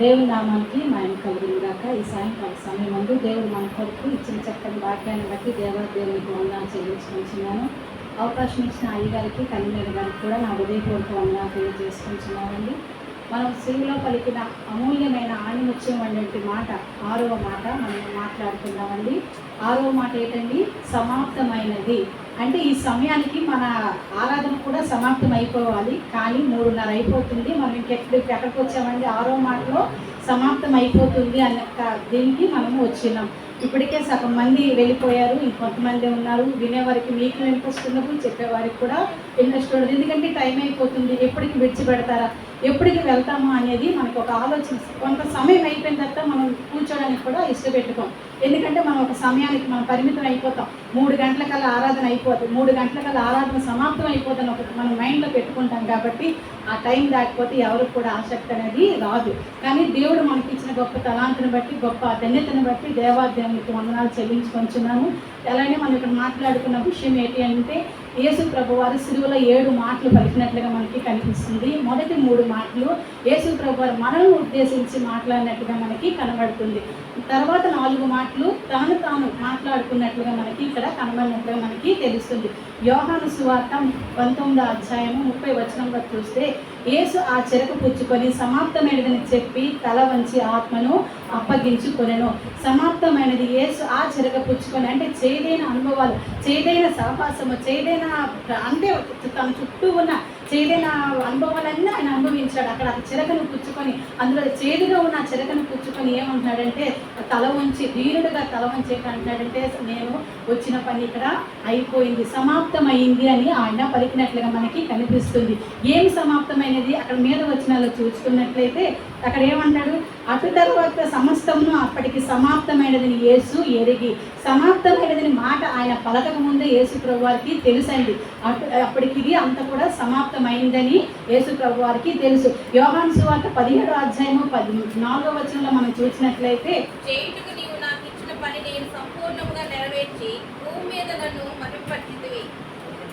దేవుని నామానికి మాయం కలిగిందాక ఈ సాయంకాల సమయం ముందు దేవుడు మన కొరకు ఇచ్చిన చక్కని వాక్యాన్ని బట్టి దేవా దేవునికి వందనాలు చెల్లించుకుంటున్నాను. అవకాశం ఇచ్చిన అయ్యగారికి కన్వీనర్ గారికి కూడా నా హృదయపూర్వక వందనాలు తెలియజేసుకుంటున్నానండి. మనం స్త్రీలో పలికిన అమూల్యమైన ఆణిముత్యం అనేటి మాట ఆరవ మాట మనం మాట్లాడుతున్నామండి ఆరవ మాట ఏంటండి? సమాప్తమైనది. అంటే ఈ సమయానికి మన ఆరాధన కూడా సమాప్తం అయిపోవాలి కానీ మూడున్నర అయిపోతుంది. మనం ఇంకెక్కడికి ఎక్కడికి వచ్చామండి? ఆరో మాటలో సమాప్తం అయిపోతుంది అన్న దీనికి మనము వచ్చినాం. ఇప్పటికే సగం మంది వెళ్ళిపోయారు. ఇంకొంతమంది ఉన్నారు. వినేవారికి మీకు ఇంట్రెస్ట్ ఉన్నప్పుడు చెప్పేవారికి కూడా ఇంట్రెస్ట్ ఉండదు. ఎందుకంటే టైం అయిపోతుంది. ఎప్పటికి విడిచిపెడతారా? ఎప్పటికి వెళ్తామా అనేది మనకు ఒక ఆలోచన. కొంత సమయం అయిపోయిన తర్వాత మనం కూర్చోడానికి కూడా ఇష్టపెట్టుకోం. ఎందుకంటే మనం ఒక సమయానికి మనం పరిమితం అయిపోతాం మూడు గంటలకల్లా ఆరాధన అయిపోతుంది. మూడు గంటలకల్లా ఆరాధన సమాప్తం అయిపోతుంది ఒకటి మనం మైండ్లో పెట్టుకుంటాం కాబట్టి ఆ టైం దాటిపోతే ఎవరికి కూడా ఆసక్తి అనేది రాదు. కానీ దేవుడు మనకి ఇచ్చిన గొప్ప తలాంతిని బట్టి గొప్ప ధన్యతను బట్టి దేవాదేవునికి వందనాలు చెల్లించుకొంచున్నాము అలానే మనం ఇక్కడ మాట్లాడుకున్న విషయం ఏంటి అంటే యేసు ప్రభు వారు సిలువలో ఏడు మాటలు పలికినట్లుగా మనకి కనిపిస్తుంది. మొదటి మూడు మాటలు యేసు ప్రభు వారు మనల్ని ఉద్దేశించి మాట్లాడినట్టుగా మనకి కనబడుతుంది. తర్వాత నాలుగు మాటలు తాను తాను మాట్లాడుకున్నట్లుగా మనకి ఇక్కడ కనబడినట్లుగా మనకి తెలుస్తుంది. యోహాను సువార్త పంతొమ్మిదో అధ్యాయము ముప్పై వచనంలో చూస్తే యేసు ఆ చెరకు పుచ్చుకొని సమాప్తమైనదని చెప్పి తల వంచి ఆత్మను అప్పగించుకొనెను. సమాప్తమైనది యేసు ఆ చెరక పుచ్చుకొని అంటే చేదైన అనుభవాలు చేదైన సహవాసము చేదైన అంటే తన చుట్టూ ఉన్న చేదైన అనుభవాలన్నీ ఆయన అనుభవించాడు. అక్కడ ఆ చిరకను పుచ్చుకొని అందులో చేదుగా ఉన్న చిరకను పుచ్చుకొని ఏమంటున్నాడంటే తల వంచి వీరుడుగా తల వంచి అంటున్నాడంటే నేను వచ్చిన పని ఇక్కడ అయిపోయింది సమాప్తమైంది అని ఆయన పలికినట్లుగా మనకి కనిపిస్తుంది. ఏం సమాప్తమైనది? అక్కడ మీద వచ్చినాలో చూసుకున్నట్లయితే అక్కడ ఏమంటాడు అటు తర్వాత సమస్తమును అప్పటికి సమాప్తమైనదని యేసు ఎరిగి సమాప్తమైనదని మాట ఆయన పలకక ముందే యేసు ప్రభు వారికి తెలుసండి. అటు అప్పటికి ఇది అంత కూడా సమాప్తమైందని యేసు ప్రభు వారికి తెలుసు. యోహాన్ సువార్త పదిహేడు అధ్యాయము పది నాలుగో వచనంలో మనం చూసినట్లయితే చేయుటకు నీవు నాకు ఇచ్చిన పని నేను సంపూర్ణంగా నెరవేర్చి భూమి మీద నన్ను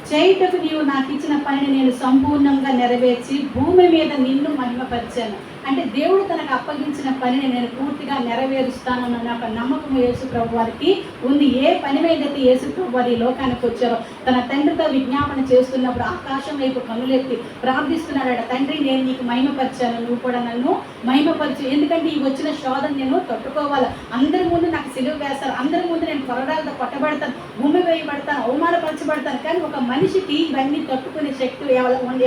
చేయుటకు నీవు నాకు ఇచ్చిన పనిని నేను సంపూర్ణంగా నెరవేర్చి భూమి మీద నిన్ను మహిమపరిచాను. అంటే దేవుడు తనకు అప్పగించిన పనిని నేను పూర్తిగా నెరవేరుస్తానన్న ఒక నమ్మకం యేసు ప్రభు వారికి ఉంది. ఏ పని మీదైతే యేసు ప్రభు వారి ఈ లోకానికి వచ్చారో తన తండ్రితో విజ్ఞాపన చేస్తున్నప్పుడు ఆకాశం వైపు కనులెత్తి ప్రార్థిస్తున్నాడట తండ్రి నేను నీకు మహిమపరిచాను. నువ్వు కూడా నన్ను మహిమపరిచు. ఎందుకంటే ఈ వచ్చిన శోధన నేను తట్టుకోవాలి. అందరి ముందు నాకు సిలువ వేస్తారు. అందరి ముందు నేను కొరడాలతో కొట్టబడతాను. భూమి వేయబడతాను. అవమానపరచబడతాను. కానీ ఒక మనిషికి ఇవన్నీ తట్టుకునే శక్తి ఎవరు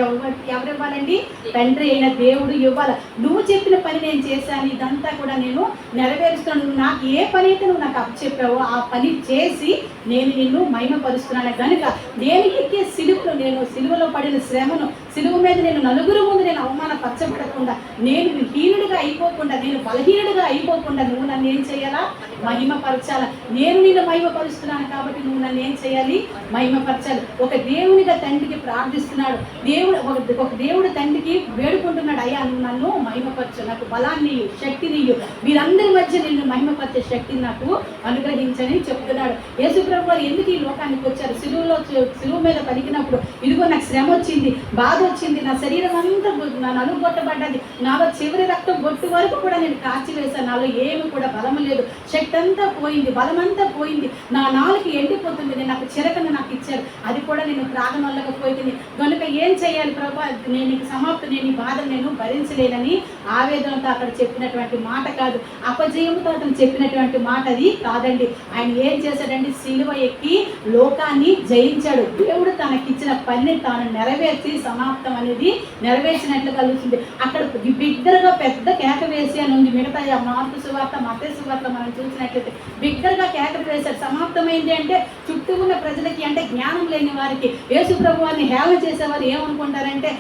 ఎవరు ఇవ్వాలండి? తండ్రి అయిన దేవుడు ఇవ్వాలి. నువ్వు చెప్పిన పని నేను చేశాను ఇదంతా కూడా నేను నెరవేరుస్తాను నువ్వు నాకు ఏ పని అయితే నువ్వు నాకు అప్పచెప్పావో ఆ పని చేసి నేను నిన్ను మహిమపరుస్తున్నాను. కనుక నేను ఎక్కే సిలువలో నేను సిలువలో పడిన శ్రమను సిలువు మీద నేను నలుగురు ముందు నేను అవమానపరచబడకుండా నేను హీనుడిగా అయిపోకుండా నేను బలహీనుడిగా అయిపోకుండా నువ్వు నన్ను ఏం చేయాలా? మహిమపరచాలా? నేను నిన్ను మహిమపరుస్తున్నాను కాబట్టి నువ్వు నన్ను ఏం చేయాలి? మహిమపరచాలి. ఒక దేవునిగా తండ్రికి ప్రార్థిస్తున్నాడు. దేవుడు ఒక ఒక దేవుడు తండ్రికి వేడుకుంటున్నాడు అయ్యా నువ్వు నన్ను మహిమపరచు. నాకు బలాన్ని శక్తిని వీరందరి మధ్య నిన్ను మహిమపరిచే శక్తిని నాకు అనుగ్రహించని చెప్తున్నాడు. యేసుప్రభు ఎందుకు ఈ లోకానికి వచ్చారు? సిలువులో సిలువు మీద పలికినప్పుడు ఇదిగో నాకు శ్రమ వచ్చింది. బాధ వచ్చింది. నా శరీరం అంతా నా నలుగు కొట్టబడ్డది. నాలో చివరి రక్తం బొట్టు వరకు కూడా నేను కాచి వేశాను. నాలో ఏమి కూడా బలం లేదు. శక్తి అంతా పోయింది. బలమంతా పోయింది. నా నాలుగు ఎండిపోతుంది. నేను నాకు చిరకను నాకు ఇచ్చారు. అది కూడా నేను త్రాగనొల్లకపోయింది కనుక ఏం చేయాలి ప్రభా? నేను సమాప్త నేను బాధ నేను భరించలేనని ఆవేదనతో అక్కడ చెప్పినటువంటి మాట కాదు. అపజయంతో అతను చెప్పినటువంటి మాట అది కాదండి. ఆయన ఏం చేశాడండి సిలువ ఎక్కి లోకాన్ని జయించాడు. దేవుడు తనకిచ్చిన పనిని తాను నెరవేర్చి సమా సమాప్తం అనేది నెరవేర్చినట్లు కలుగుతుంది. అక్కడ బిగ్గరగా పెద్ద కేక వేసి అని ఉంది. మిగతా మార్పు సువార్త మత సువార్త మనం చూసినట్లయితే బిగ్గరగా కేక సమాప్తం సమాప్తమైంది అంటే చుట్టూ ఉన్న ప్రజలకి అంటే జ్ఞానం లేని వారికి యేసు ప్రభు వారిని హేళన చేసేవారు ఏమనుకుంటారంటే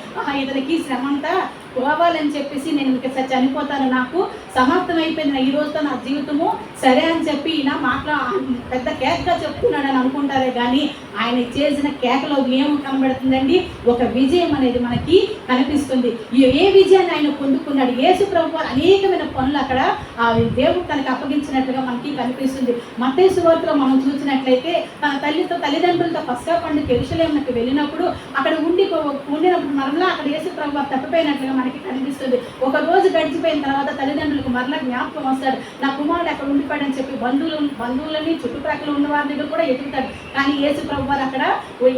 ఇతనికి శ్రమంతా పోవాలని చెప్పేసి నేను ఇంకా చనిపోతాను. నాకు సమాప్తం అయిపోయింది. ఈ రోజుతో నా జీవితము సరే అని చెప్పి ఈయన మాట్లా పెద్ద కేకగా చెప్తున్నాడని అనుకుంటారే కానీ ఆయన చేసిన కేకలో ఏం కనబడుతుందండి? ఒక విజయం అనేది మనకి కనిపిస్తుంది. ఏ విజయాన్ని ఆయన పొందుకున్నాడు? యేసు ప్రభు అనేకమైన పనులు అక్కడ ఆ దేవుడు తనకు అప్పగించినట్లుగా మనకి కనిపిస్తుంది. మతేసు వార్తలో మనం చూసినట్లయితే తన తల్లితో తల్లిదండ్రులతో పసకా పండుగ ఎరుసలేమునకు వెళ్ళినప్పుడు అక్కడ ఉండి ఉండినప్పుడు మరలా అక్కడ యేసు ప్రభు ప్రభు తప్పిపోయినట్లుగా మనకి కనిపిస్తుంది. ఒక రోజు గడిచిపోయిన తర్వాత తల్లిదండ్రులకు మరలా జ్ఞాపకం వస్తాడు. నా కుమారుడు అక్కడ ఉండిపోయాడని చెప్పి బంధువులు బంధువులని చుట్టుప్రక్కల ఉన్న వారి దగ్గర కూడా ఎదుగుతాడు. కానీ యేసు ప్రభు వారు అక్కడ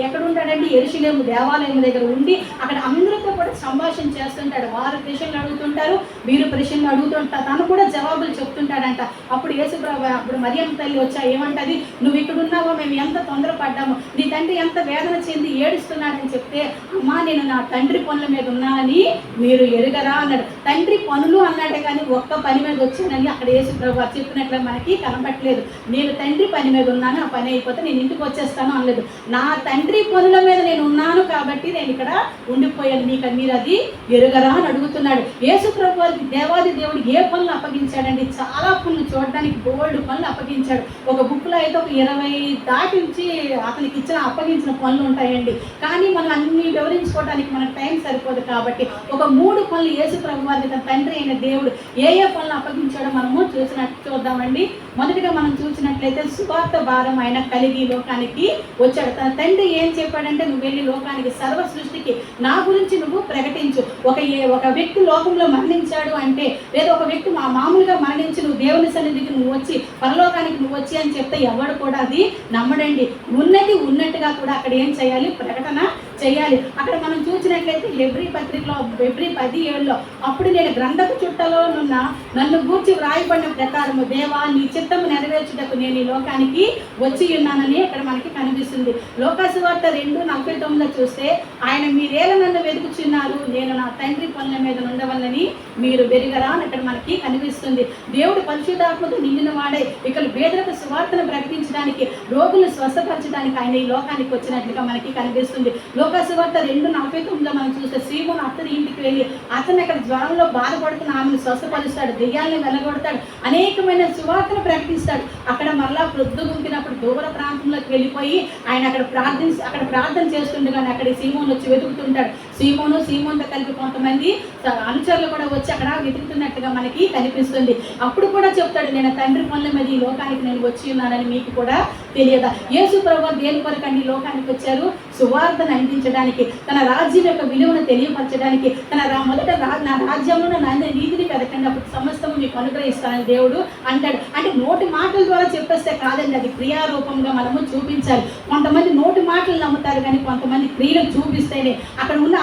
ఎక్కడ ఉంటాడండి? ఎరుషులేము దేవాలయం దగ్గర ఉండి అక్కడ అందరితో కూడా సంభాషణ చేస్తుంటాడు. వారు ప్రశ్నలు అడుగుతుంటారు. వీరు ప్రశ్నలు అడుగుతుంటారు తను కూడా జవాబులు చెప్తుంటాడంట. అప్పుడు యేసు ప్రభు అప్పుడు మరియమ్మ తల్లి వచ్చా ఏమంటది? నువ్వు ఇక్కడ ఉన్నావో? మేము ఎంత తొందరపడ్డాము. నీ తండ్రి ఎంత వేదన చెంది ఏడుస్తున్నాడని చెప్తే అమ్మా నేను నా తండ్రి పనుల మీద ఉన్నానని మీరు ఎరుగరా అన్నాడు. తండ్రి పనులు అన్నాడే కానీ ఒక్క పని మీద వచ్చానని అక్కడ యేసు ప్రభు చెప్పినట్లు మనకి కనపట్లేదు నేను తండ్రి పని మీద ఉన్నాను ఆ పని అయిపోతే నేను ఇంటికి వచ్చేస్తాను అనలేదు. నా తండ్రి పనుల మీద నేను ఉన్నాను కాబట్టి నేను ఇక్కడ ఉండిపోయాను. మీకు మీరు అది ఎరుగరా అని అడుగుతున్నాడు. యేసు ప్రభు దేవాది దేవుడు ఏ పనులు అప్పగించాడండి? చాలా పనులు చూడడానికి బోల్డ్ పనులు అప్పగించాడు. ఒక బుక్లో అయితే ఒక ఇరవై దాటించి అతనికి ఇచ్చిన అప్పగించిన పనులు ఉంటాయండి. కానీ మనం అన్ని వివరించుకోవడానికి మనకు టైం సరిపోదు కాబట్టి ఒక మూడు పనులు యేసు ప్రభు వారికి తన తండ్రి అయిన దేవుడు ఏ ఏ పనులు అప్పగించాడో మనము చూసినట్టు చూద్దామండి. మొదటిగా మనం చూసినట్లయితే సువార్త భారం ఆయన కలిగి లోకానికి వచ్చాడు. తన తండ్రి ఏం చెప్పాడంటే నువ్వు వెళ్ళి లోకానికి సర్వ సృష్టికి నా గురించి నువ్వు ప్రకటించు. ఒక ఏ ఒక వ్యక్తి లోకంలో మరణించాడు అంటే లేదా ఒక వ్యక్తి మా మామూలుగా మరణించి నువ్వు దేవుని సన్నిధికి నువ్వు వచ్చి పరలోకానికి నువ్వు వచ్చి అని చెప్తే ఎవడు కూడా అది నమ్మడండి. ఉన్నది ఉన్నట్టుగా కూడా అక్కడ ఏం చేయాలి? ప్రకటన చేయాలి. అక్కడ మనం చూసినట్లయితే ఎవ్రీ పత్రికలో ఎవ్రీ పది ఏళ్ళలో అప్పుడు నేను గ్రంథపు చుట్టలో నున్న నన్ను గూర్చి వ్రాయబడిన ప్రకారము దేవా నీ చిత్తము నెరవేర్చుటకు నేను ఈ లోకానికి వచ్చి ఉన్నానని అక్కడ మనకి కనిపిస్తుంది. లోకాసువార్త రెండు నలభై తొమ్మిదిలో చూస్తే ఆయన మీరేలా నన్ను వెతుకుచున్నారు? నేను నా తండ్రి పనుల మీద ఉండవల్లని మీరు వెరిగరా అని ఇక్కడ మనకి కనిపిస్తుంది. దేవుడు పరిశుద్ధాత్మతో నిండిన వాడే. ఇక్కడ పేదలకు సువార్తను ప్రకటించడానికి రోగులను స్వస్థపరచడానికి ఆయన ఈ లోకానికి వచ్చినట్లుగా మనకి కనిపిస్తుంది. లోక వార్త రెండు నలభై తొమ్మిదిలో మనం చూస్తే శ్రీమోను అతని ఇంటికి వెళ్ళి అతను అక్కడ జ్వరంలో బాధపడుతున్న ఆమెను స్వస్థపరుస్తాడు దెయ్యాలను వెళ్ళగొడతాడు అనేకమైన సువార్తను ప్రకటిస్తాడు. అక్కడ మరలా ప్రొద్దు గుంపినప్పుడు దూర ప్రాంతంలోకి వెళ్ళిపోయి ఆయన అక్కడ ప్రార్థన అక్కడ ప్రార్థన చేస్తుండగానే అక్కడ సీమోన్ వచ్చి వెతుకుతుంటాడు. సీమోను సీమోన్తో కలిపి కొంతమంది అనుచరులు కూడా వచ్చి అక్కడ వెతుకుతున్నట్టుగా మనకి కనిపిస్తుంది. అప్పుడు కూడా చెప్తాడు నేను తండ్రి పనుల మీద ఈ లోకానికి నేను వచ్చి ఉన్నానని మీకు కూడా తెలియదా? యేసు ప్రభు దేని కొరకండి లోకానికి వచ్చారు? సువార్తను అందించడానికి తన రాజ్యం యొక్క విలువను తెలియపరచడానికి తన రా- మొదట రా- నా రాజ్యంలో నా నీతిని పెరగండి అప్పుడు సమస్తము మీకు అనుగ్రహిస్తానని దేవుడు అంటాడు. అంటే నోటి మాటల ద్వారా చెప్పేస్తే కాదండి అది క్రియారూపంగా మనము చూపించాలి. కొంతమంది నోటి మాటలు నమ్ముతారు కానీ కొంతమంది క్రియలు చూపిస్తేనే అక్కడ ఉన్న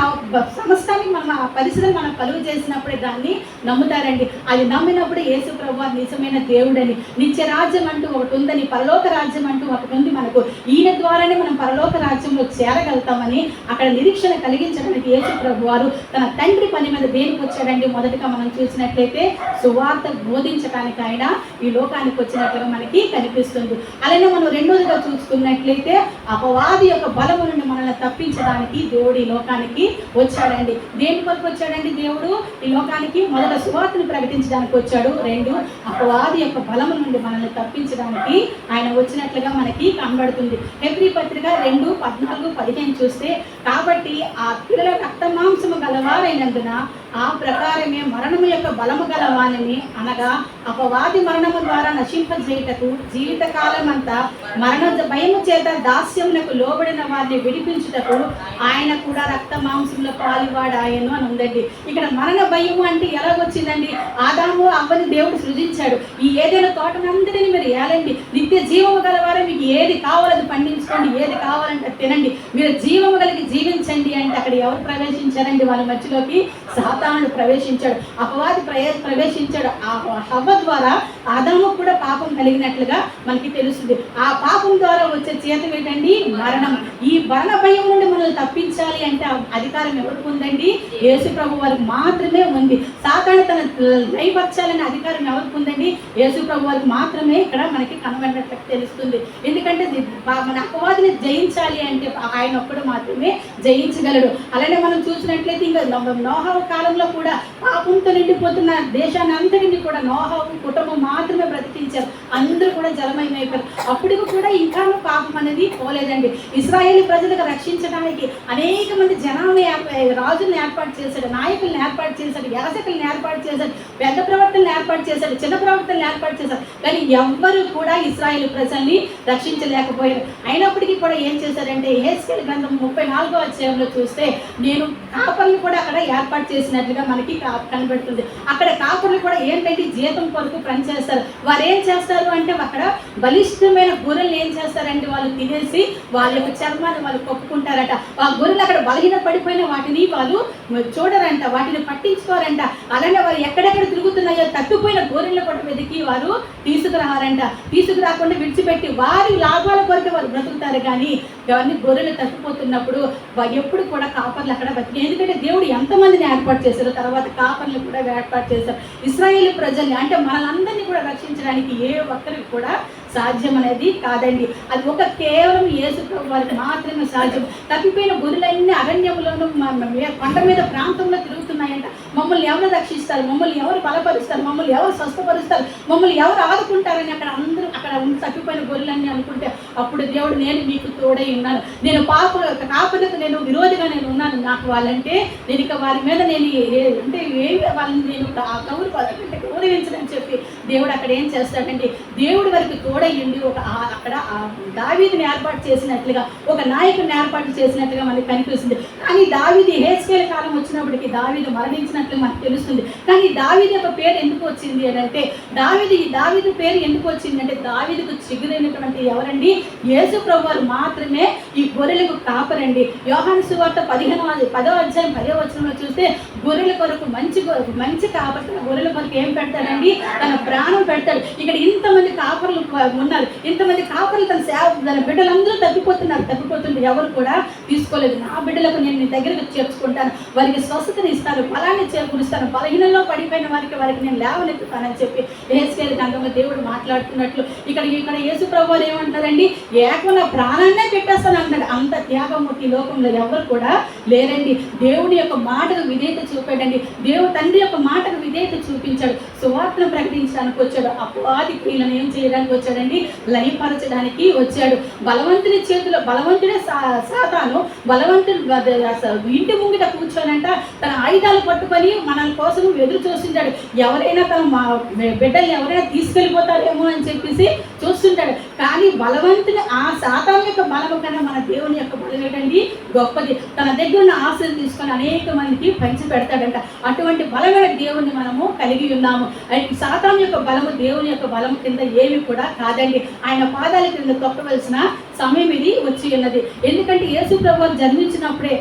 సమస్తాన్ని మన సమస్తానికి మనం కలుగు చేసినప్పుడే దాన్ని నమ్ముతారండి. అది నమ్మినప్పుడు యేసు ప్రభు నిజమైన దేవుడని. నిత్య రాజ్యం అంటూ ఒకటి ఉందని పరలోక రాజ్యం అంటూ ఒకటి ఉంది మనకు. ఈయన ద్వారానే మనం పరలోక రాజ్యంలో చేరగలుగుతామని అక్కడ నిరీక్షణ కలిగించడానికి యేసు ప్రభు వారు తన తండ్రి పని మీద దేనికి వచ్చాడండి? మొదటగా మనం చూసినట్లయితే సువార్త బోధించడానికి ఆయన ఈ లోకానికి వచ్చినట్లుగా మనకి కనిపిస్తుంది. అలానే మనం రెండోదిగా చూసుకున్నట్లయితే అపవాది యొక్క బలము నుండి మనల్ని తప్పించడానికి దేవుడు ఈ లోకానికి వచ్చాడండి. దేని కొరకు వచ్చాడండి దేవుడు? ఈ లోకానికి మొదట సువార్తను ప్రకటించడానికి వచ్చాడు. రెండు అపవాది యొక్క బలము నుండి మనల్ని తప్పించడానికి ఆయన వచ్చినట్లుగా మనకి కనబడుతుంది. హెబ్రి పత్రిక రెండు పద్నాలుగు పదిహేను చూస్తే కాబట్టి ఆ పిల్లల రక్త మాంసము గలవారైనందున ఆ ప్రకారమే మరణము యొక్క బలము గలవానిని అనగా అపవాది మరణము ద్వారా నశింపజేయటకు జీవితకాలం అంతా మరణ భయము చేత దాస్యమునకు లోబడిన వారిని విడిపించుటకు ఆయన కూడా రక్త మాంసంలో పాలువాడాయను అని ఉందండి. ఇక్కడ మరణ భయము అంటే ఎలాగొచ్చిందండి? ఆదాము అవ్వని దేవుడు సృజించాడు. ఈ ఏదైనా తోటనందరినీ మీరు ఏలండి. నిత్య జీవము గలవారే మీకు ఏది కావాలని పండించుకోండి ఏది కావాలంటే తినండి. మీరు జీవము కలిగి జీవించండి అంటే అక్కడ ఎవరు ప్రవేశించారండి? వాళ్ళ మధ్యలోకి సాతానుడు ప్రవేశించాడు. అపవాది ప్రవే ప్రవేశించాడు. ఆ హవ్వ ద్వారా ఆదాము కూడా పాపం కలిగినట్లుగా మనకి తెలుస్తుంది. ఆ పాపం ద్వారా వచ్చే చేతం ఏంటండి? మరణం. ఈ మరణ భయం నుండి మనల్ని తప్పించాలి అంటే అది అధికారం ఎవరికి ఉందండి? యేసు ప్రభు వారికి మాత్రమే ఉంది. సాతాను తన లయపరచాలనే అధికారం ఎవరికి ఉందండి? యేసు ప్రభు వారికి మాత్రమే ఇక్కడ మనకి కనబడినట్లు తెలుస్తుంది. ఎందుకంటే మన అపవాదిని జయించాలి అంటే ఆయన ఒక్కడు మాత్రమే జయించగలడు. అలానే మనం చూసినట్లయితే ఇంకా నోహవ కాలంలో కూడా పాపంతో నిండిపోతున్న దేశాన్ని అంతటిని కూడా నోహావు కుటుంబం మాత్రమే బ్రతికించారు. అందరూ కూడా జలమయమైపోయారు. అప్పటికి కూడా ఇంకా పాపం అనేది పోలేదండి. ఇస్రాయేల్ ప్రజలకు రక్షించడానికి అనేక మంది జనాన్ని రాజులను ఏర్పాటు చేశాడు నాయకులను ఏర్పాటు చేశాడు యాజకులను ఏర్పాటు చేశాడు పెద్ద ప్రవర్తనలు ఏర్పాటు చేశాడు చిన్న ప్రవర్తనలు ఏర్పాటు చేశాడు. కానీ ఎవ్వరూ కూడా ఇస్రాయేల్ ప్రజల్ని రక్షించలేకపోయారు. అయినప్పటికీ కూడా ఏం చేశారంటే ఏస్కెల్ గ్రంథం ముప్పై నాలుగో అధ్యాయంలో చూస్తే నేను కాపర్లు కూడా అక్కడ ఏర్పాటు చేసినట్లుగా మనకి కనబడుతుంది. అక్కడ కాపర్లు కూడా ఏంటంటే జీతం కొరకు పనిచేస్తారు? వారు ఏం చేస్తారు అంటే అక్కడ బలిష్టమైన గొర్రెలు ఏం చేస్తారంటే వాళ్ళు తినేసి వాళ్ళ యొక్క చర్మాన్ని వాళ్ళు కొప్పుకుంటారట. ఆ గొర్రెలు అక్కడ బలహీన పడిపోయిన వాటిని వాళ్ళు చూడరంట వాటిని పట్టించుకోరంట. అలానే వారు ఎక్కడెక్కడ తిరుగుతున్నాయో తట్టుపోయిన గొర్రెల కూడా వెతికి వారు తీసుకురావారంట తీసుకురాకుండా విడిచిపెట్టి వారి లాభాల కొరకు వాళ్ళు బ్రతుకుతారు కానీ ఎవరిని గొర్రెలు తప్పిపోతున్నప్పుడు ఎప్పుడు కూడా కాపర్లు అక్కడ బతికి ఎందుకంటే దేవుడు ఎంతమందిని ఏర్పాటు చేశారు తర్వాత కాపర్లు కూడా ఏర్పాటు చేశారు. ఇస్రాయేల్ ప్రజల్ని అంటే మనలందరినీ కూడా రక్షించడానికి ఏ ఒక్కరికి కూడా సాధ్యం అనేది కాదండి. అది ఒక కేవలం యేసు వారికి మాత్రమే సాధ్యం. తప్పిపోయిన గొర్రెలన్నీ అరణ్యంలోనూ కొండ మీద ప్రాంతంలో తిరుగుతున్నాయంట. మమ్మల్ని ఎవరు రక్షిస్తారు? మమ్మల్ని ఎవరు బలపరుస్తారు? మమ్మల్ని ఎవరు స్వస్థపరుస్తారు? మమ్మల్ని ఎవరు ఆదుకుంటారని అక్కడ అందరూ అక్కడ తప్పిపోయిన గొర్రెలన్నీ అనుకుంటే అప్పుడు దేవుడు నేను మీకు తోడై ఉన్నాను. నేను పాప కాపులకు నేను విరోధిగా నేను ఉన్నాను. నాకు వాళ్ళంటే నేను ఇక వారి మీద నేను అంటే ఏమి వాళ్ళని నేను ఆ కౌరు అంటే గౌరవించడని చెప్పి దేవుడు అక్కడ ఏం చేస్తాడంటే దేవుడి వరకు తోడయ్యండి ఒక అక్కడ దావీదిని ఏర్పాటు చేసినట్లుగా ఒక నాయకుడిని ఏర్పాటు చేసినట్లుగా మనకి కనిపిస్తుంది. కానీ దావీది హేస్కేల కాలం వచ్చినప్పటికీ దావీదు మరణించినట్లు మనకు తెలుస్తుంది. కానీ దావీది యొక్క పేరు ఎందుకు వచ్చింది అని అంటే దావీది ఈ దావీదు పేరు ఎందుకు వచ్చింది అంటే దావీదుకు చిగురైనటువంటి ఎవరండి? యేసు ప్రభువారు మాత్రమే ఈ గొర్రెలకు కాపరండి. యోహాను సువార్త పదిహేను పదో అధ్యాయం పదో వచనంలో చూస్తే గొర్రెల కొరకు మంచి మంచి కాబట్టి గొర్రెల కొరకు ఏం పెడతాడండి తన ప్రాణం పెడతాడు ఇక్కడ ఇంతమంది కాపర్లు ఉన్నారు. ఇంతమంది కాపర్లు తన సేవ తన బిడ్డలందరూ తగ్గిపోతున్నారు తగ్గిపోతుంటే ఎవరు కూడా తీసుకోలేదు. నా బిడ్డలకు నేను నీ దగ్గరకు చేర్చుకుంటాను. వారికి స్వస్థతని ఇస్తాను. బలాన్ని చేకూరుస్తాను. బలహీనంలో పడిపోయిన వారికి వారికి నేను లేవనెత్తుతానని చెప్పి ఏసుకేది గంగమ్మ దేవుడు మాట్లాడుతున్నట్లు ఇక్కడ ఇక్కడ యేసు ప్రభు ఏమంటారండి? ఏకమైన ప్రాణాన్నే పెట్టేస్తాను అంటాడు అంత త్యాగం ఈ లోకంలో ఎవరు కూడా లేరండి. దేవుడి యొక్క మాటకు విధేయత చూపాడండి దేవుడు తండ్రి యొక్క మాటకు విధేయత చూపించాడు. సువార్తను ప్రకటించడానికి వచ్చాడు. అపవాది క్రియలను ఏం చేయడానికి వచ్చాడండి? లయపరచడానికి వచ్చాడు. బలవంతుని చేతిలో బలవంతుడే సాతాను బలవంతుడు ఇంటి ముంగిట కూర్చోనంట. తన ఆయుధాలు పట్టుకొని మన కోసం ఎదురు చూస్తుంటాడు. ఎవరైనా తన మా బిడ్డల్ని ఎవరైనా తీసుకెళ్ళిపోతారేమో అని చెప్పేసి చూస్తుంటాడు. కానీ బలవంతుని ఆ సాతాను యొక్క బలము కన్నా మన దేవుని యొక్క బలం ఏంటండి? గొప్పది. తన దగ్గర ఉన్న ఆశలు తీసుకొని అనేక మందికి పంచి పెడతాడంట అటువంటి బలగల దేవుణ్ణి మనము కలిగి ఉన్నాము. అండ్ సాతాను యొక్క బలము దేవుని యొక్క బలము కింద ఏమి కూడా కాదండి. ఆయన పాదాల కింద తొక్కవలసిన సమయం ఇది వచ్చి ఉన్నది. ఎందుకంటే యేసు ప్రభు జన్మించినప్పుడే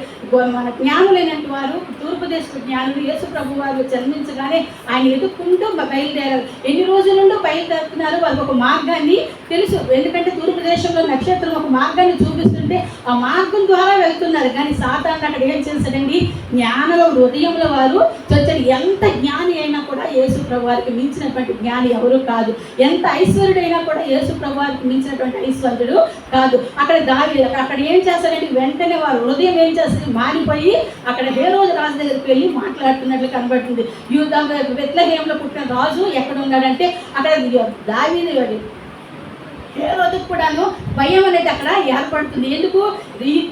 మన జ్ఞానులైనటువంటి వారు తూర్పు దేశపు జ్ఞానులు యేసు ప్రభు వారు జన్మించగానే ఆయన ఎదుర్కొంటూ బయలుదేరారు. ఎన్ని రోజుల నుండి బయలుదేరుతున్నారు వారికి ఒక మార్గాన్ని తెలుసు. ఎందుకంటే తూర్పు దేశంలో నక్షత్రం ఒక మార్గాన్ని చూపిస్తుంటే ఆ మార్గం ద్వారా వెళ్తున్నారు. కానీ సాధారణ అక్కడ ఏం చేశాడండి? జ్ఞానంలో హృదయంలో వారు చొచ్చారు ఎంత జ్ఞాని అయినా కూడా యేసు ప్రభువారికి మించినటువంటి జ్ఞాని ఎవరు కాదు. ఎంత ఐశ్వర్యుడైనా కూడా యేసు ప్రభువారికి మించినటువంటి ఐశ్వర్యుడు కాదు. అక్కడ దావి అక్కడ ఏం చేస్తారంటే వెంటనే వారు హృదయం ఏం చేస్తుంది? మారిపోయి అక్కడ ఏ రోజు రాజు దగ్గరికి వెళ్ళి మాట్లాడుతున్నట్లు కనబడుతుంది. యూదా బెత్లహేంలో పుట్టిన రాజు ఎక్కడ ఉన్నాడంటే అక్కడ దావి ఏ రోజుకు కూడాను భయం అనేది అక్కడ ఏర్పడుతుంది. ఎందుకు?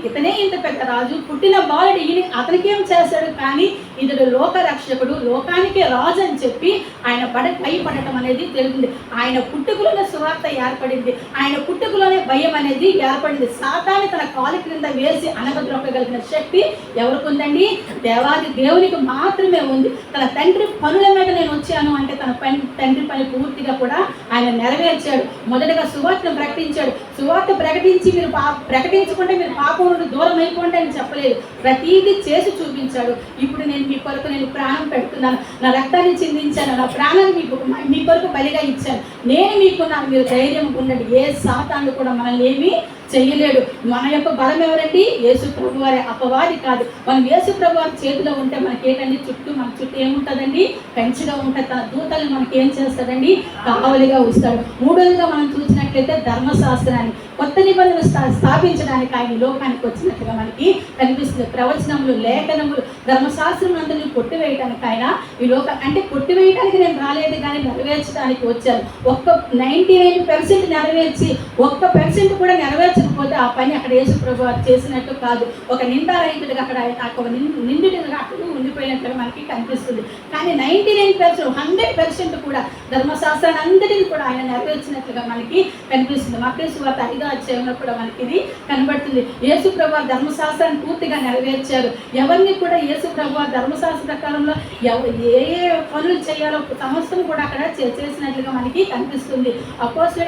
ఇతనే ఇంత పెద్ద రాజు పుట్టిన బాలుడు ఈయన అతనికేం చేశాడు కానీ ఇతడు లోక రక్షకుడు లోకానికే రాజు అని చెప్పి ఆయన పడ భయపడటం అనేది తెలిసింది ఆయన పుట్టుకలోనే సువార్త ఏర్పడింది. ఆయన పుట్టుకలోనే భయం అనేది ఏర్పడింది. సాతాన్ని తన కాలు క్రింద వేసి అనగద్రొక్కగలిగిన శక్తి ఎవరికి ఉందండి దేవాది దేవునికి మాత్రమే ఉంది. తన తండ్రి పనుల మీద నేను వచ్చాను అంటే తన పని తండ్రి పని పూర్తిగా కూడా ఆయన నెరవేర్చాడు. మొదటగా సువార్తను ప్రకటించాడు. సువార్త ప్రకటించి మీరు పా ప్రకటించుకుంటే మీరు పాపం నుండి దూరం అయిపోండి అని చెప్పలేదు. ప్రతీది చేసి చూపించాడు. ఇప్పుడు నేను మీ కొరకు నేను ప్రాణం పెడుతున్నాను. నా రక్తాన్ని చిందించాను. నా ప్రాణాన్ని మీకు మీ కొరకు బలిగా ఇచ్చాను. నేను మీకున్నాను. మీరు ధైర్యం ఉండండి. ఏ సాతాను కూడా మనల్ని ఏమీ చెయ్యలేడు. మన యొక్క బలం ఎవరండి? యేసు ప్రభు వారి. అపవాది కాదు. మనం యేసు ప్రభు వారి చేతిలో ఉంటే మనకేటండి? చుట్టూ మన చుట్టూ ఏముంటుందండి? కంచిగా ఉంటుంది తన దూతలు మనకి ఏం చేస్తాడండి కావలిగా వస్తాడు మూడోదిగా మనం చూసినట్లయితే ధర్మశాస్త్రాన్ని కొత్త నిబంధన స్థా- స్థాపించడానికి ఆయన లోకానికి వచ్చినట్టుగా మనకి కనిపిస్తుంది. ప్రవచనములు లేఖనములు ధర్మశాస్త్రం అందరినీ కొట్టివేయడానికి ఆయన ఈ లోక అంటే కొట్టివేయడానికి నేను రాలేదు కానీ నెరవేర్చడానికి వచ్చాను ఒక్క నైంటీ నైన్ పర్సెంట్ నెరవేర్చి ఒక్క పర్సెంట్ కూడా నెరవేర్చకపోతే ఆ పని అక్కడ యేసు ప్రభు చేసినట్టు కాదు. ఒక నిందారహితుడిగా అక్కడ ఆయన ఒక నిందితుడిగా అక్కడ ఉండిపోయినట్టుగా మనకి కనిపిస్తుంది. కానీ ninety nine percent hundred percent కూడా ధర్మశాస్త్రాన్ని అందరినీ కూడా ఆయన నెరవేర్చినట్లుగా మనకి కనిపిస్తుంది. మక్కేసు వార్త ఐదు అధ్యాయంలో కూడా మనకి ఇది కనబడుతుంది. యేసు ప్రభు ధర్మశాస్త్రాన్ని పూర్తిగా నెరవేర్చారు. ఎవరిని కూడా యేసు ప్రభు ధర్మశాస్త్ర ప్రకారంలో ఎవ- ఏ ఏ పనులు చేయాలో సమస్యను కూడా అక్కడ చేసినట్లుగా మనకి కనిపిస్తుంది. అపోస్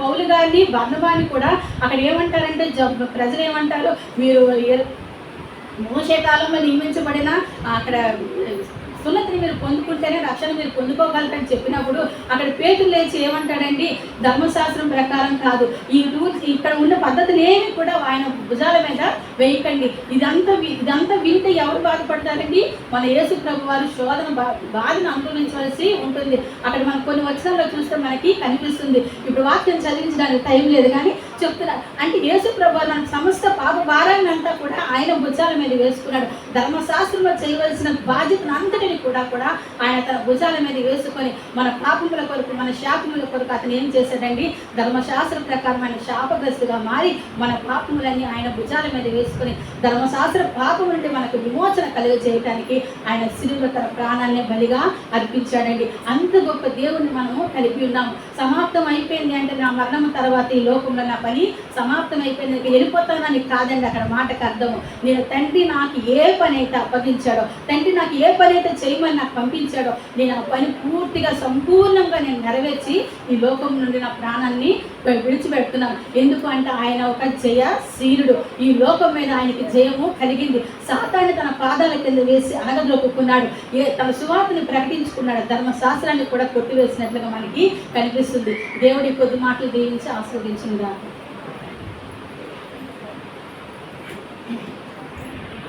పౌలు గారిని బర్ణబాని కూడా అక్కడ ఏమంటారంటే ప్రజలు ఏమంటారు? మీరు ఏ- మోసే కాలంలో నియమించబడిన అక్కడ సున్నతిని మీరు పొందుకుంటేనే రక్షణ మీరు పొందుకోగలరని చెప్పినప్పుడు అక్కడ పేతులు లేచి ఏమంటాడండి? ధర్మశాస్త్రం ప్రకారం కాదు. ఈ రూల్స్ ఇక్కడ ఉన్న పద్ధతులు ఏమి కూడా ఆయన భుజాల మీద వేయకండి. ఇదంతా వి- ఇదంతా వింటే ఎవరు బాధపడతారండి? మన యేసు ప్రభు వారు శోధన బా- బాధను అనుభవించవలసి ఉంటుంది. అక్కడ మనం కొన్ని వచనాల్లో చూస్తే మనకి కనిపిస్తుంది. ఇప్పుడు వాక్యం చదివించడానికి టైం లేదు కానీ చెప్తున్నా. అంటే యేసు ప్రభు వారు మన సమస్త పాప భారాన్ని అంతా కూడా ఆయన భుజాల మీద వేసుకున్నాడు. ధర్మశాస్త్రంలో చేయవలసిన బాధ్యతను అంతటిని కూడా కూడా ఆయన తన భుజాల మీద వేసుకొని మన పాపముల కొరకు మన శాపముల కొరకు అతను ఏం చేశాడండి? ధర్మశాస్త్రం ప్రకారం ఆయన శాపగ్రస్తుగా మారి మన పాపములన్నీ ఆయన భుజాల మీద వేసుకొని ధర్మశాస్త్ర పాపం నుండి మనకు విమోచన కలుగజేయటానికి ఆయన సిలువలో తన ప్రాణాన్ని బలిగా అర్పించాడండి. అంత గొప్ప దేవుణ్ణి మనము కలిపి ఉన్నాము సమాప్తం అయిపోయింది అంటే నా మరణం తర్వాత ఈ లోకంలో నా పని సమాప్తం అయిపోయింది వెళ్ళిపోతానని కాదండి అక్కడ మాటకు అర్థము. నేను తండ్రి నాకు ఏ పని అయితే అప్పగించాడో తండ్రి నాకు ఏ పని అయితే చేయమని నాకు పంపించాడో నేను ఆ పని పూర్తిగా సంపూర్ణంగా నేను నెరవేర్చి ఈ లోకం నుండి నా ప్రాణాన్ని విడిచిపెడుతున్నాను. ఎందుకు అంటే ఆయన ఒక జయశీలుడు. ఈ లోకం మీద ఆయనకి జయము కలిగింది. సాతాన్ని తన పాదాల కింద వేసి అనగదొక్కున్నాడు ఏ తన సువార్తని ప్రకటించుకున్నాడు. ధర్మశాస్త్రాన్ని కూడా కొట్టివేసినట్లుగా మనకి కనిపిస్తుంది. దేవుడి కొద్ది మాటలు దీవించి ఆస్వాదించిందా